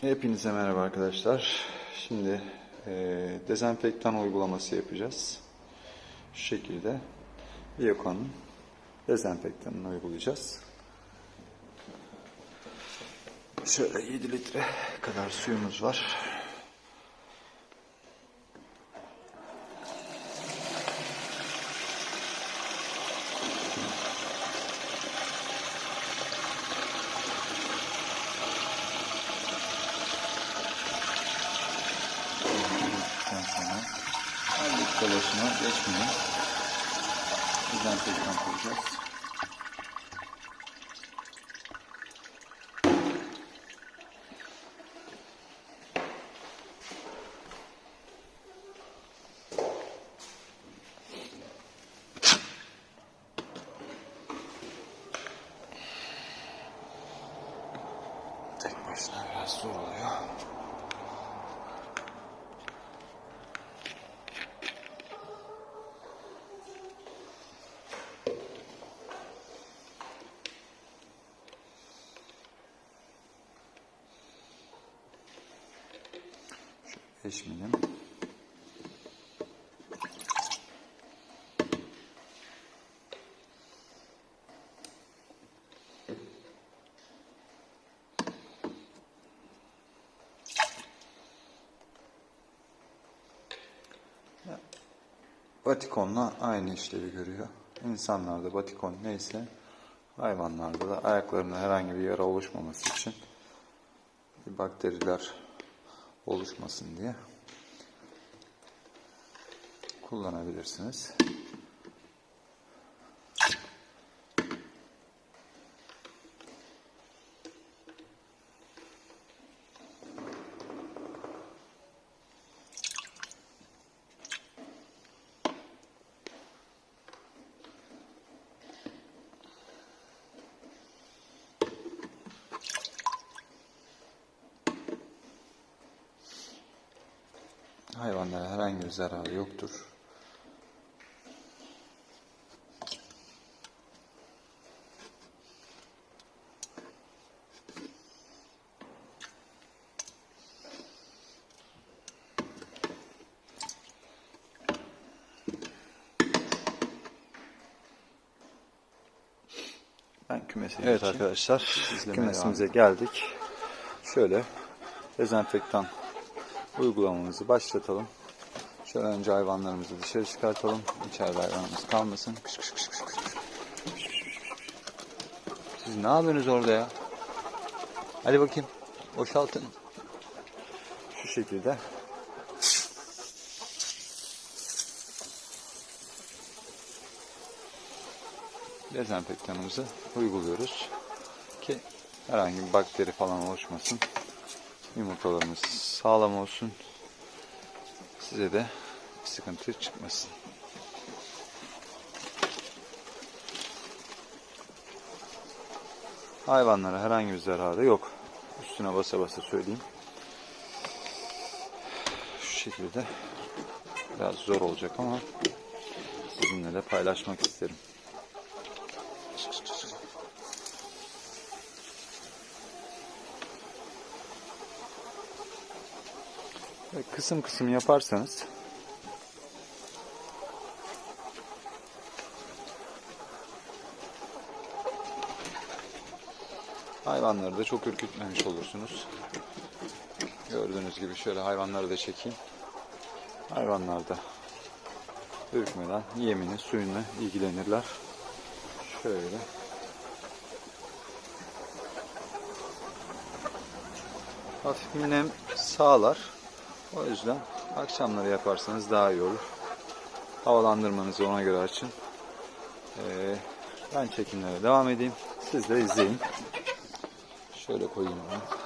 Hepinize merhaba arkadaşlar. Şimdi e, dezenfektan uygulaması yapacağız. Şu şekilde Biocon'un dezenfektanını uygulayacağız. Şöyle 7 litre kadar suyumuz var. Dolaşıma geçmeyin. Dezenfektan koyacağız. Tek başına biraz zor oluyor. 5 milim. Batikonla aynı işlevi görüyor. İnsanlarda batikon neyse hayvanlarda da ayaklarında herhangi bir yara oluşmaması için bakteriler oluşmasın diye kullanabilirsiniz. Hayvanlara herhangi bir zararı yoktur. Ben kümese Evet arkadaşlar, kümesimize geldik. Şöyle dezenfektan uygulamamızı başlatalım. Şöyle önce hayvanlarımızı dışarı çıkartalım. İçeride hayvanımız kalmasın. Kış kış kış kış. Siz ne yapıyorsunuz orada ya? Hadi bakayım. Boşaltın. Şu şekilde. Dezenfektanımızı uyguluyoruz. Ki herhangi bir bakteri falan oluşmasın. Yumurtalarımız sağlam olsun. Size de sıkıntı çıkmasın. Hayvanlara herhangi bir zararı yok. Üstüne basa basa söyleyeyim. Şu şekilde biraz zor olacak ama sizinle de paylaşmak isterim. Kısım kısım yaparsanız hayvanları da çok ürkütmemiş olursunuz. Gördüğünüz gibi şöyle hayvanları da çekeyim. Hayvanlar da ürkmeden yemini, suyuna ilgilenirler. Şöyle. Hafif bir nem sağlar. O yüzden akşamları yaparsanız daha iyi olur. Havalandırmanızı ona göre açın. Ee, ben çekimlere devam edeyim. Siz de izleyin. Şöyle koyayım onu.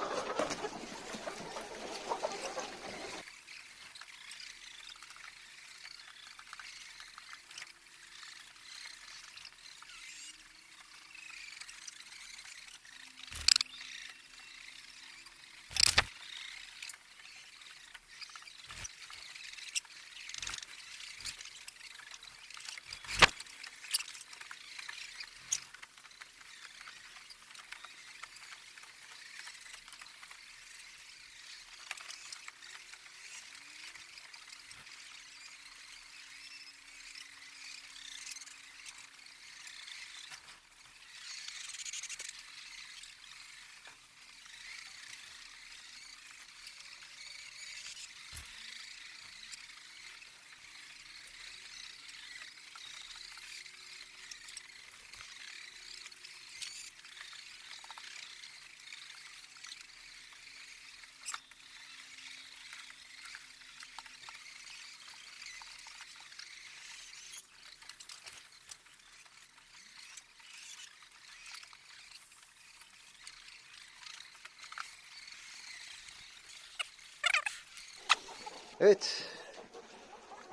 Evet.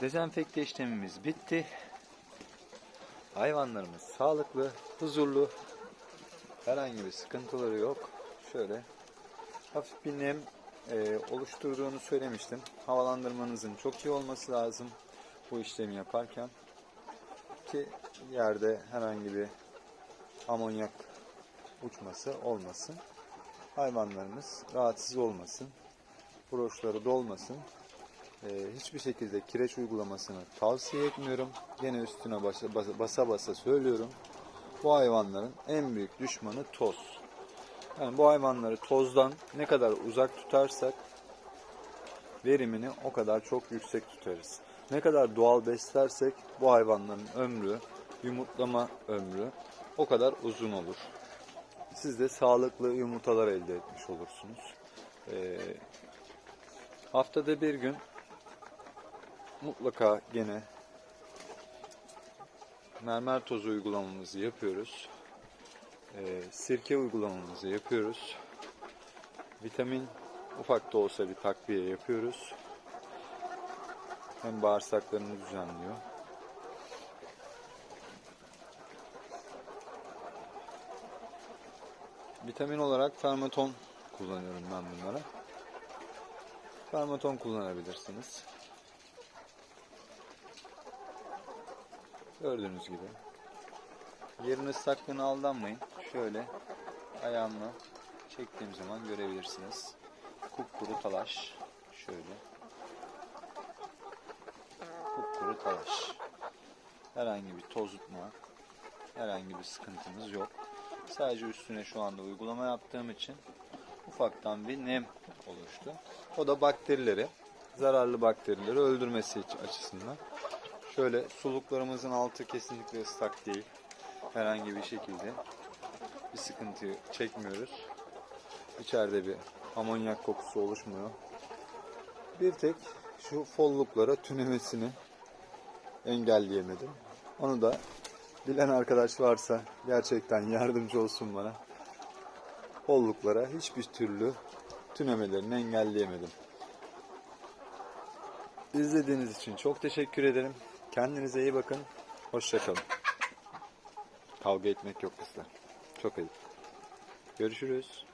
Dezenfekte işlemimiz bitti. Hayvanlarımız sağlıklı, huzurlu. Herhangi bir sıkıntıları yok. Şöyle hafif bir nem e, oluşturduğunu söylemiştim. Havalandırmanızın çok iyi olması lazım bu işlemi yaparken. Ki yerde herhangi bir amonyak uçması olmasın. Hayvanlarımız rahatsız olmasın. Broşları dolmasın. Ee, hiçbir şekilde kireç uygulamasını tavsiye etmiyorum. Gene üstüne basa basa, basa söylüyorum. Bu hayvanların en büyük düşmanı toz. Yani bu hayvanları tozdan ne kadar uzak tutarsak verimini o kadar çok yüksek tutarız. Ne kadar doğal beslersek bu hayvanların ömrü, yumurtlama ömrü o kadar uzun olur. Siz de sağlıklı yumurtalar elde etmiş olursunuz. Ee, haftada bir gün mutlaka gene mermer tozu uygulamamızı yapıyoruz. Ee, sirke uygulamamızı yapıyoruz. Vitamin ufak da olsa bir takviye yapıyoruz. Hem bağırsaklarını düzenliyor. Vitamin olarak fermeton kullanıyorum ben bunlara. Fermeton kullanabilirsiniz. Gördüğünüz gibi. Yerin ıslaklığına aldanmayın. Şöyle ayağımla çektiğim zaman görebilirsiniz. Kupkuru talaş. Şöyle. Kupkuru talaş. Herhangi bir tozutma, herhangi bir sıkıntımız yok. Sadece üstüne şu anda uygulama yaptığım için ufaktan bir nem oluştu. O da bakterileri, zararlı bakterileri öldürmesi açısından. Şöyle suluklarımızın altı kesinlikle ıslak değil. Herhangi bir şekilde bir sıkıntı çekmiyoruz. İçeride bir amonyak kokusu oluşmuyor. Bir tek şu folluklara tünemesini engelleyemedim. Onu da bilen arkadaş varsa gerçekten yardımcı olsun bana. Folluklara hiçbir türlü tünemelerini engelleyemedim. İzlediğiniz için çok teşekkür ederim. Kendinize iyi bakın. Hoşçakalın. Kavga etmek yok bizde. Çok ayıp. Görüşürüz.